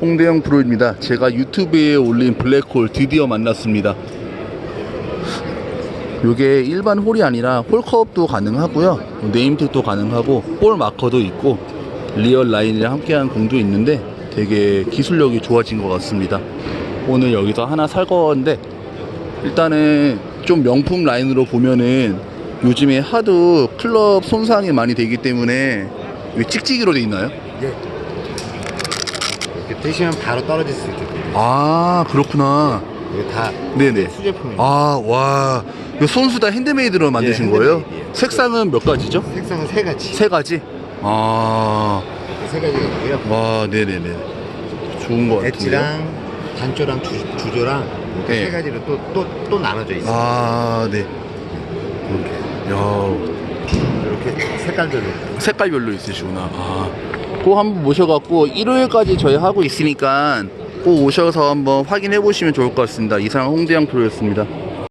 홍대영 프로입니다. 제가 유튜브에 올린 블랙홀 드디어 만났습니다. 이게 일반 홀이 아니라 홀컵도 가능하고요. 네임택도 가능하고 볼 마커도 있고 리얼 라인이랑 함께한 공도 있는데 되게 기술력이 좋아진 것 같습니다. 오늘 여기서 하나 살 건데 일단은 좀 명품 라인으로 보면은 요즘에 하도 클럽 손상이 많이 되기 때문에 이게 찍찍이로 돼 있나요? 예. 이렇게 드시면 바로 떨어질 수 있게끔. 아 그렇구나. 이거 다 네네. 수제품입니다. 아 와. 이거 손수 다 핸드메이드로 만드신 예, 거예요? 핸드메이드예요. 색상은 몇 가지죠? 색상은 세 가지. 세 가지. 아, 세 가지가 있고요. 와, 네네네. 좋은 것 같은데요. 엣지랑 단조랑 주, 주조랑 이렇게 네. 세 가지로 또 또 또 나눠져 있어요. 아, 네. 이렇게 야, 이렇게 색깔별로. 색깔별로 있으시구나. 아, 꼭 한번 모셔갖고 일요일까지 저희 하고 있으니까 꼭 오셔서 한번 확인해 보시면 좋을 것 같습니다. 이상 홍대영 프로였습니다.